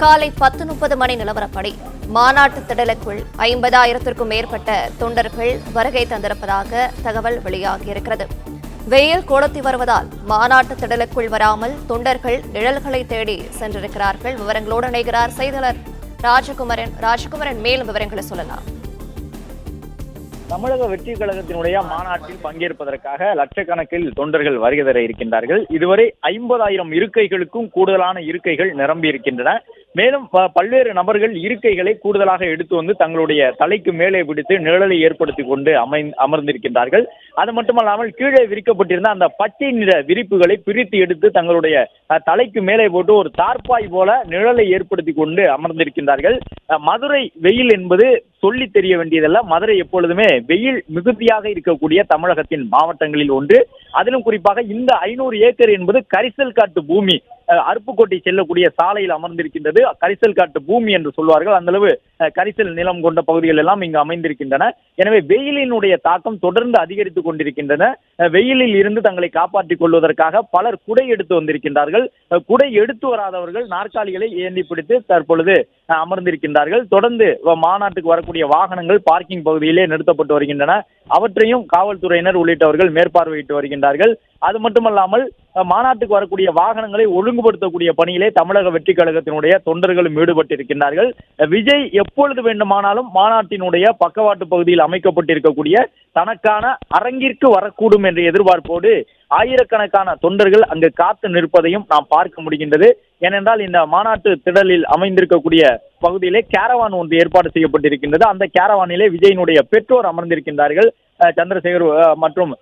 காலை பத்து முப்பது மணி நிலவரப்படி மாநாட்டு திடலுக்குள் ஐம்பதாயிரத்திற்கும் மேற்பட்ட தொண்டர்கள் வருகை தந்திருப்பதாக தகவல் வெளியாகியிருக்கிறது. வெயில் கொளுத்தி வருவதால் மாநாட்டு திடலுக்குள் வராமல் தொண்டர்கள் நிழல்களை தேடி சென்றிருக்கிறார்கள். விவரங்களோடு இணைகிறார் செய்தியாளர் ராஜகுமரன். ராஜகுமரன் மேலும் விவரங்களை சொல்லலாம். தமிழக வெற்றி கழகத்தினுடைய மாநாட்டில் பங்கேற்பதற்காக லட்சக்கணக்கில் தொண்டர்கள் வருகை தர இருக்கின்றார்கள். இதுவரை ஐம்பதாயிரம் இருக்கைகளுக்கும் கூடுதலான இருக்கைகள் நிரம்பி இருக்கின்றன மேலும் ப- பல்வேறு நபர்கள் இருக்கைகளை கூடுதலாக எடுத்து வந்து தங்களுடைய தலைக்கு மேலே பிடித்து நிழலை ஏற்படுத்தி கொண்டு அமை அமர்ந்திருக்கின்றார்கள். அது மட்டுமல்லாமல் கீழே விரிக்கப்பட்டிருந்த அந்த பச்சை நிற விரிப்புகளை பிரித்து எடுத்து தங்களுடைய அஹ், தலைக்கு மேலே போட்டு ஒரு தார்ப்பாய் போல நிழலை ஏற்படுத்தி கொண்டு அமர்ந்திருக்கின்றார்கள். மதுரை வெயில் என்பது சொல்லி தெரிய வேண்டியதல்ல. மதுரை எப்பொழுதுமே வெயில் மிகுதியாக இருக்கக்கூடிய தமிழகத்தின் மாவட்டங்களில் ஒன்று. அதிலும் குறிப்பாக இந்த ஐநூறு ஏக்கர் என்பது கரிசல் காட்டு பூமி அருப்புக்கோட்டை செல்லக்கூடிய சாலையில் அமர்ந்திருக்கின்றது கரிசல் காட்டு பூமி என்று சொல்வார்கள். அந்த அளவு கரிசல் நிலம் கொண்ட பகுதிகள் எல்லாம் இங்கு அமைந்திருக்கின்றன. எனவே வெயிலினுடைய தாக்கம் தொடர்ந்து அதிகரித்துக் கொண்டிருக்கின்றன. வெயிலில் இருந்து தங்களை காப்பாற்றிக் கொள்வதற்காக பலர் குடை எடுத்து வந்திருக்கின்றார்கள். குடை எடுத்து வராதவர்கள் நாற்காலிகளை ஏந்தி பிடித்து தற்பொழுது அஹ், அமர்ந்திருக்கின்றார்கள். தொடர்ந்து மாநாட்டுக்கு வரக்கூடிய வாகனங்கள் பார்க்கிங் பகுதியிலே நிறுத்தப்பட்டு வருகின்றன. அவற்றையும் காவல்துறையினர் உள்ளிட்டவர்கள் மேற்பார்வையிட்டு வருகின்றார்கள். அது மட்டுமல்லாமல் மாநாட்டுக்கு வரக்கூடிய வாகனங்களை ஒழுங்குபடுத்தக்கூடிய பணியிலே தமிழக வெற்றி கழகத்தினுடைய தொண்டர்களும் ஈடுபட்டிருக்கின்றார்கள். விஜய் எப்பொழுது வேண்டுமானாலும் மாநாட்டினுடைய பக்கவாட்டு பகுதியில் அமைக்கப்பட்டிருக்கக்கூடிய தனக்கான அரங்கிற்கு வரக்கூடும் என்ற எதிர்பார்ப்போடு ஆயிரக்கணக்கான தொண்டர்கள் அங்கு காத்து நிற்பதையும் நாம் பார்க்க முடிகின்றது. ஏனென்றால் இந்த மாநாட்டு திடலில் அமைந்திருக்கக்கூடிய பகுதியிலே கேரவான் ஒன்று ஏற்பாடு செய்யப்பட்டிருக்கின்றது. அந்த கேரவானிலே விஜயினுடைய பெற்றோர் அமர்ந்திருக்கின்றார்கள். சந்திரசேகர் மற்றும்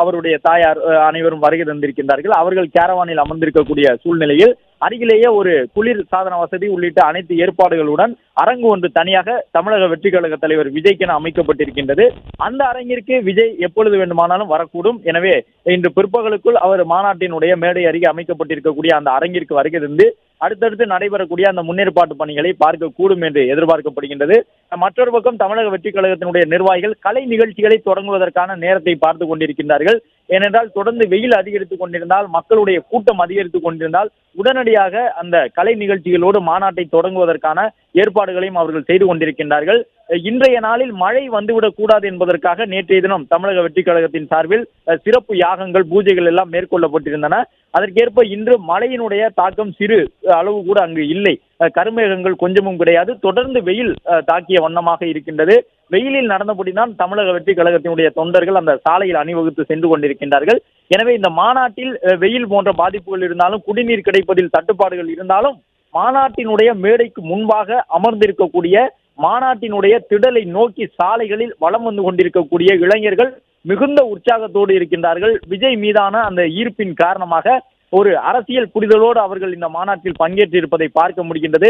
அவருடைய தாயார் அனைவரும் வருகை தந்திருக்கின்றார்கள். அவர்கள் கேரவானில் அமர்ந்திருக்கக்கூடிய சூழ்நிலையில் அருகிலேயே ஒரு குளிர் சாதன வசதி உள்ளிட்ட அனைத்து ஏற்பாடுகளுடன் அரங்கு ஒன்று தனியாக தமிழக வெற்றி கழக தலைவர் விஜய்க்கென அமைக்கப்பட்டிருக்கின்றது. அந்த அரங்கிற்கு விஜய் எப்பொழுது வேண்டுமானாலும் வரக்கூடும். எனவே இன்று பிற்பகலுக்குள் அவர் மாநாட்டினுடைய மேடை அருகே அமைக்கப்பட்டிருக்கக்கூடிய அந்த அரங்கிற்கு வருகை தந்து அடுத்தடுத்து நடைபெறக்கூடிய அந்த முன்னேற்பாட்டு பணிகளை பார்க்கக்கூடும் என்று எதிர்பார்க்கப்படுகின்றது. மற்றொரு பக்கம் தமிழக வெற்றி கழகத்தினுடைய நிர்வாகிகள் கலை நிகழ்ச்சிகளை தொடங்குவதற்கான நேரத்தை பார்த்து கொண்டிருக்கின்றார்கள். ஏனென்றால் தொடர்ந்து வெயில் அதிகரித்துக் கொண்டிருந்தால் மக்களுடைய கூட்டம் அதிகரித்துக் கொண்டிருந்தால் உடனடியாக அந்த கலை நிகழ்ச்சிகளோடு மாநாட்டை தொடங்குவதற்கான ஏற்பாடுகளையும் அவர்கள் செய்து கொண்டிருக்கின்றார்கள். இன்றைய நாளில் மழை வந்துவிடக் கூடாது என்பதற்காக நேற்றைய தினம் தமிழக வெற்றி கழகத்தின் சார்பில் சிறப்பு யாகங்கள் பூஜைகள் எல்லாம் மேற்கொள்ளப்பட்டிருந்தன. அதற்கேற்ப இன்று மழையினுடைய தாக்கம் சிறு அளவு கூட அங்கு இல்லை. கருமேகங்கள் கொஞ்சமும் கிடையாது. தொடர்ந்து வெயில் தாக்கிய வண்ணமாக இருக்கின்றது. வெயிலில் நடந்தபடிதான் தமிழக வெற்றி கழகத்தினுடைய தொண்டர்கள் அந்த சாலையில் அணிவகுத்து சென்று கொண்டிருக்கின்றார்கள். எனவே இந்த மாநாட்டில் வெயில் போன்ற பாதிப்புகள் இருந்தாலும் குடிநீர் கிடைப்பதில் தட்டுப்பாடுகள் இருந்தாலும் மாநாட்டினுடைய மேடைக்கு முன்பாக அமர்ந்திருக்கக்கூடிய மாநாட்டினுடைய திடலை நோக்கி சாலைகளில் வலம் வந்து கொண்டிருக்கக்கூடிய இளைஞர்கள் மிகுந்த உற்சாகத்தோடு இருக்கின்றார்கள். விஜய் மீதான அந்த ஈர்ப்பின் காரணமாக ஒரு அரசியல் புரிதலோடு அவர்கள் இந்த மாநாட்டில் பங்கேற்றிருப்பதை பார்க்க முடிகின்றது.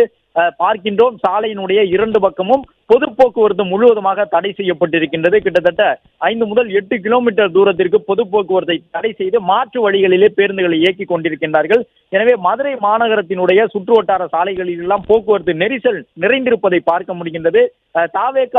பார்க்கின்றோம் சாலையினுடைய இரண்டு பக்கமும் பொது போக்குவரத்து முழுவதுமாக தடை செய்யப்பட்டிருக்கின்றது. கிட்டத்தட்ட ஐந்து முதல் எட்டு கிலோமீட்டர் தூரத்திற்கு பொது போக்குவரத்தை தடை செய்து மாற்று வழிகளிலே பேருந்துகளை இயக்கிக் கொண்டிருக்கின்றார்கள். எனவே மதுரை மாநகரத்தினுடைய சுற்று வட்டார சாலைகளில் எல்லாம் போக்குவரத்து நெரிசல் நிறைந்திருப்பதை பார்க்க முடிகின்றது. அஹ்,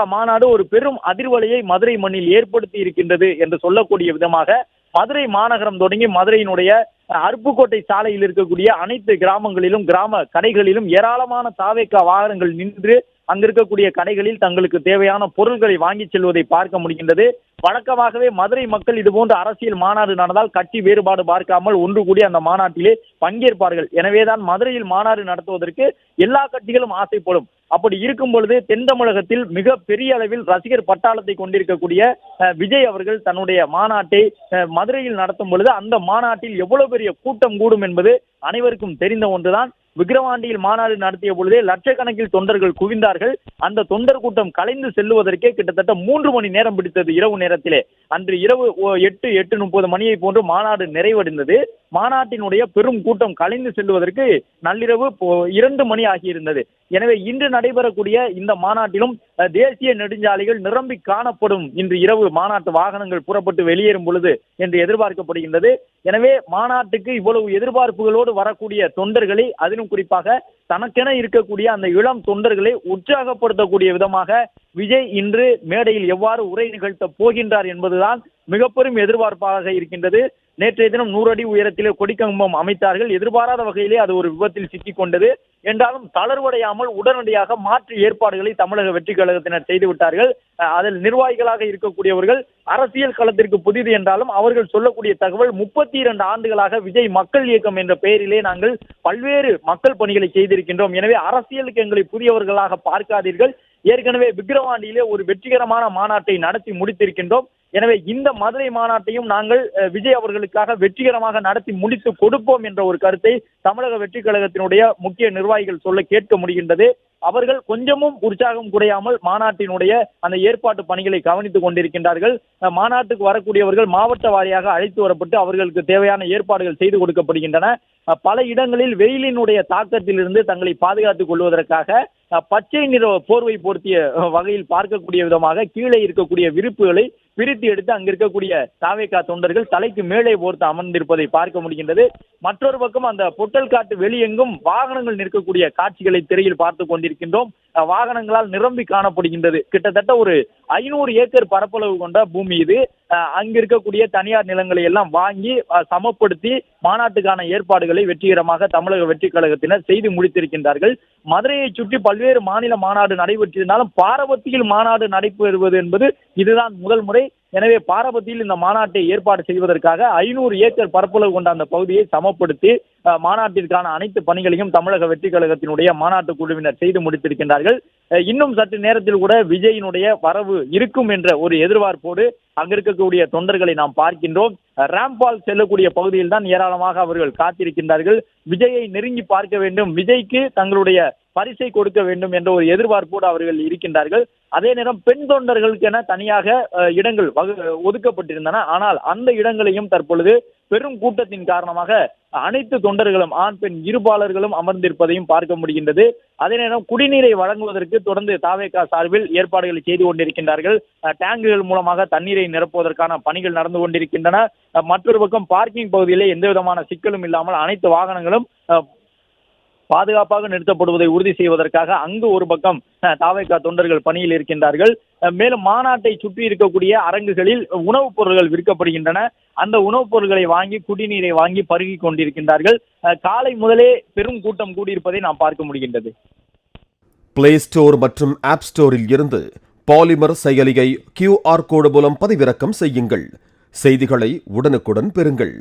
மாநாடு ஒரு பெரும் அதிர்வலையை மதுரை மண்ணில் ஏற்படுத்தி இருக்கின்றது என்று சொல்லக்கூடிய விதமாக மதுரை மாநகரம் தொடங்கி மதுரையினுடைய அருப்புக்கோட்டை சாலையில் இருக்கக்கூடிய அனைத்து கிராமங்களிலும் கிராம கடைகளிலும் ஏராளமான தாவேக்கா வாகனங்கள் நின்று அங்க இருக்கக்கூடிய கடைகளில் தங்களுக்கு தேவையான பொருட்களை வாங்கி செல்வதை பார்க்க முடிகின்றது. வழக்கமாகவே மதுரை மக்கள் இதுபோன்ற அரசியல் மாநாடு நடந்தால் கட்சி வேறுபாடு பார்க்காமல் ஒன்று கூடி அந்த மாநாட்டிலே பங்கேற்பார்கள். எனவேதான் மதுரையில் மாநாடு நடத்துவதற்கு எல்லா கட்சிகளும் ஆசைப்படும். அப்படி இருக்கும் பொழுது தென் தமிழகத்தில் மிக பெரிய அளவில் ரசிகர் பட்டாளத்தை கொண்டிருக்கக்கூடிய அஹ், விஜய் அவர்கள் தன்னுடைய மாநாட்டை அஹ், மதுரையில் நடத்தும் பொழுது அந்த மாநாட்டில் எவ்வளவு பெரிய கூட்டம் கூடும் என்பது அனைவருக்கும் தெரிந்த ஒன்றுதான். விக்கிரவாண்டியில் மாநாடு நடத்திய பொழுதே லட்சக்கணக்கில் தொண்டர்கள் குவிந்தார்கள். அந்த தொண்டர் கூட்டம் கலைந்து செல்லுவதற்கே கிட்டத்தட்ட மூன்று மணி நேரம் பிடித்தது இரவு நேரத்திலே. அன்று இரவு ஓ- எட்டு எட்டு முப்பது மணியை போன்று மாநாடு நிறைவடைந்தது. மாநாட்டினுடைய பெரும் கூட்டம் கலைந்து செல்வதற்கு நள்ளிரவு இரண்டு மணி ஆகியிருந்தது. எனவே இன்று நடைபெறக்கூடிய இந்த மாநாட்டிலும் அஹ், தேசிய நெடுஞ்சாலைகள் நிரம்பி காணப்படும் இன்று இரவு மாநாட்டு வாகனங்கள் புறப்பட்டு வெளியேறும் பொழுது என்று எதிர்பார்க்கப்படுகின்றது. எனவே மாநாட்டுக்கு இவ்வளவு எதிர்பார்ப்புகளோடு வரக்கூடிய தொண்டர்களை அதிலும் குறிப்பாக தனக்கென இருக்கக்கூடிய அந்த இளம் தொண்டர்களை உற்சாகப்படுத்தக்கூடிய விதமாக விஜய் இன்று மேடையில் எவ்வாறு உரை நிகழ்த்த போகின்றார் என்பதுதான் மிக பெரும் எதிர்பார்ப்பாக இருக்கின்றது. நேற்றைய தினம் நூறு அடி உயரத்திலே கொடிக்கம்பம் அமைத்தார்கள். எதிர்பாராத வகையிலே அது ஒரு விபத்தில் சிக்கிக் கொண்டது. என்றாலும் தளர்வடையாமல் உடனடியாக மாற்று ஏற்பாடுகளை தமிழக வெற்றி கழகத்தினர் செய்து விட்டார்கள் அதில் நிர்வாகிகளாக இருக்கக்கூடியவர்கள் அரசியல் களத்திற்கு புதிது என்றாலும் அவர்கள் சொல்லக்கூடிய தகவல் முப்பத்தி இரண்டு ஆண்டுகளாக விஜய் மக்கள் இயக்கம் என்ற பெயரிலே நாங்கள் பல்வேறு மக்கள் பணிகளை செய்திருக்கின்றோம். எனவே அரசியலுக்கு எங்களை புதியவர்களாக பார்க்காதீர்கள். ஏற்கனவே விக்கிரவாண்டியிலே ஒரு வெற்றிகரமான மாநாட்டை நடத்தி முடித்திருக்கின்றோம். எனவே இந்த மதுரை மாநாட்டையும் நாங்கள் விஜய் அவர்களுக்காக வெற்றிகரமாக நடத்தி முடித்து கொடுப்போம் என்ற ஒரு கருத்தை தமிழக வெற்றி கழகத்தினுடைய முக்கிய நிர்வாகிகள் சொல்ல கேட்க முடிகின்றது. அவர்கள் கொஞ்சமும் உற்சாகம் குறையாமல் மாநாட்டினுடைய அந்த ஏற்பாட்டு பணிகளை கவனித்துக் கொண்டிருக்கின்றார்கள். மாநாட்டுக்கு வரக்கூடியவர்கள் மாவட்ட வாரியாக அழைத்து வரப்பட்டு அவர்களுக்கு தேவையான ஏற்பாடுகள் செய்து கொடுக்கப்படுகின்றன. பல இடங்களில் வெயிலினுடைய தாக்கத்திலிருந்து தங்களை பாதுகாத்துக் கொள்வதற்காக பச்சை நிற போர்வை பொருத்திய வகையில் பார்க்கக்கூடிய விதமாக கீழே இருக்கக்கூடிய விரிப்புகளை பிரித்து எடுத்து அங்க இருக்கக்கூடிய தாவேக்கா தொண்டர்கள் தலைக்கு மேலே போர்த்து அமர்ந்திருப்பதை பார்க்க முடிகின்றது. மற்றொரு பக்கம் அந்த பொட்டல் காட்டு வெளியெங்கும் வாகனங்கள் நிற்கக்கூடிய காட்சிகளை திரையில் பார்த்து கொண்டிருக்கின்றோம். வாகனங்களால் நிரம்பி காணப்படுகின்றது. கிட்டத்தட்ட ஒரு ஐநூறு ஏக்கர் பரப்பளவு கொண்ட பூமி இது. அஹ், அங்க இருக்கக்கூடிய தனியார் நிலங்களை எல்லாம் வாங்கி சமப்படுத்தி மாநாட்டுக்கான ஏற்பாடுகளை வெற்றிகரமாக தமிழக வெற்றி கழகத்தினர் செய்து முடித்திருக்கின்றார்கள். மதுரையை சுற்றி பல்வேறு மாநில மாநாடு நடைபெற்றிருந்தாலும் பாரபத்தியில் மாநாடு நடைபெறுவது என்பது இதுதான் முதல் முறை. எனவே பாரபத்தியில் இந்த மாநாட்டை ஏற்பாடு செய்வதற்காக ஐநூறு ஏக்கர் பரப்பளவு கொண்ட அந்த பகுதியை சமப்படுத்தி மாநாட்டிற்கான அனைத்து பணிகளையும் தமிழக வெற்றி கழகத்தினுடைய மாநாட்டு குழுவினர் செய்து முடித்திருக்கின்றார்கள். இன்னும் சற்று நேரத்தில் கூட விஜயினுடைய வரவு இருக்கும் என்ற ஒரு எதிர்பார்ப்போடு அங்க இருக்கக்கூடிய தொண்டர்களை நாம் பார்க்கின்றோம். ராம்பால் செல்லக்கூடிய பகுதியில் தான் ஏராளமாக அவர்கள் காத்திருக்கின்றார்கள். விஜயை நெருங்கி பார்க்க வேண்டும். விஜய்க்கு தங்களுடைய பரிசை கொடுக்க வேண்டும் என்ற ஒரு எதிர்பார்ப்போடு அவர்கள் இருக்கின்றார்கள். அதே நேரம் பெண் தொண்டர்களுக்கென தனியாக இடங்கள் வகு- ஒதுக்கப்பட்டிருந்தன. ஆனால் அந்த இடங்களையும் தற்பொழுது பெரும் கூட்டத்தின் காரணமாக அனைத்து தொண்டர்களும் ஆண் பெண் இருபாளர்களும் அமர்ந்திருப்பதையும் பார்க்க முடிகின்றது. அதே நேரம் குடிநீரை வழங்குவதற்கு தொடர்ந்து தாவேகா சார்பில் ஏற்பாடுகளை செய்து கொண்டிருக்கின்றார்கள். டேங்குகள் மூலமாக தண்ணீரை நிரப்புவதற்கான பணிகள் நடந்து கொண்டிருக்கின்றன. மற்றொரு பக்கம் பார்க்கிங் பகுதியிலே எந்த விதமான சிக்கலும் இல்லாமல் அனைத்து வாகனங்களும் பாதுகாப்பாக நிறுத்தப்படுவதை உறுதி செய்வதற்காக அங்கு ஒரு பக்கம் அஹ், தொண்டர்கள் பணியில் இருக்கின்றார்கள். மேலும் மாநாட்டை சுற்றி இருக்கக்கூடிய அரங்குகளில் உணவுப் பொருட்கள் விற்கப்படுகின்றன. அந்த உணவுப் பொருட்களை வாங்கி குடிநீரை வாங்கி பருகி கொண்டிருக்கின்றார்கள். அஹ், காலை முதலே பெரும் கூட்டம் கூடியிருப்பதை நாம் பார்க்க முடிகின்றது. பிளே ஸ்டோர் மற்றும் ஆப் ஸ்டோரில் இருந்து பாலிமர் செயலியை கியூஆர் கோடு மூலம் பதிவிறக்கம் செய்யுங்கள். செய்திகளை உடனுக்குடன் பெறுங்கள்.